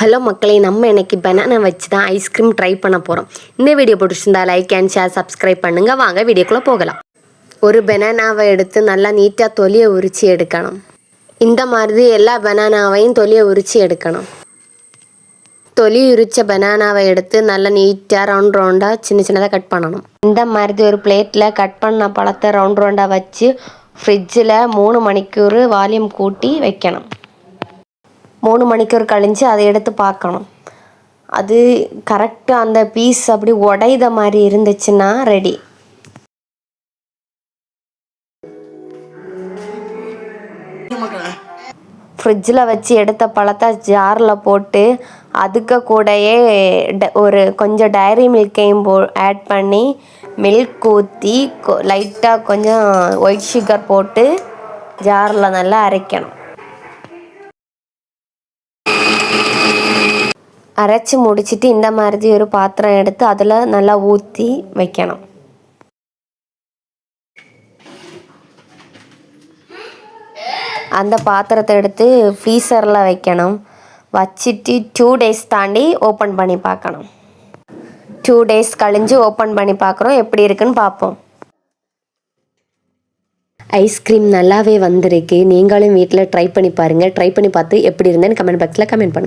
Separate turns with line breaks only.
Hello மக்களே நம்ம இன்னைக்கு பனானா வச்சு தான் ஐஸ்கிரீம் ட்ரை பண்ண போகிறோம் இந்த வீடியோ பிடிச்சிருந்தா லைக் அண்ட் ஷேர் சப்ஸ்கிரைப் பண்ணுங்க. வாங்க வீடியோக்குள்ளே போகலாம். ஒரு பனானாவை எடுத்து நல்லா நீட்டாக தொலியை உரித்து எடுக்கணும். இந்த மாதிரி எல்லா பனானாவையும் தொலியை உரித்து எடுக்கணும். தொலி உரிச்ச பனானாவை எடுத்து நல்லா நீட்டாக ரவுண்ட் ரவுண்டாக சின்ன சின்னதாக கட் பண்ணணும். இந்த மாதிரி ஒரு பிளேட்டில் கட் பண்ண பழத்தை ரவுண்ட் ரவுண்டாக வச்சு ஃப்ரிட்ஜில் மூணு மணிக்கூர் வால்யூம் கூட்டி வைக்கணும். மூணு மணிக்கூர் கழிஞ்சு அதை எடுத்து பார்க்கணும். அது கரெக்டாக அந்த பீஸ் அப்படி உடைத மாதிரி இருந்துச்சுன்னா ரெடி ஃப்ரிட்ஜில் வச்சு எடுத்த பழத்தை ஜாரில் போட்டு அதுக்கு கூடயே ட- ஒரு கொஞ்சம் டைரி மில்க்கையும் போ ஆட் பண்ணி மில்க் ஊற்றி லைட்டாக கொஞ்சம் ஒயிட் சுகர் போட்டு ஜாரில் நல்லா அரைக்கணும். அரைச்சி முடிச்சிட்டு இந்த மாதிரி ஒரு பாத்திரம் எடுத்து அதில் நல்லா ஊற்றி வைக்கணும். அந்த பாத்திரத்தை எடுத்து ஃப்ரீசரில் வைக்கணும். வச்சுட்டு டூ டேஸ் தாண்டி ஓப்பன் பண்ணி பார்க்கணும். டூ டேஸ் கழிஞ்சு ஓப்பன் பண்ணி பார்க்குறோம். எப்படி இருக்குன்னு பார்ப்போம். ஐஸ்கிரீம் நல்லாவே வந்திருக்கு. நீங்களும் வீட்டில் ட்ரை பண்ணி பாருங்கள் ட்ரை பண்ணி பார்த்து எப்படி இருந்தேன்னு கமெண்ட் பாக்ஸில் கமெண்ட் பண்ணுங்கள்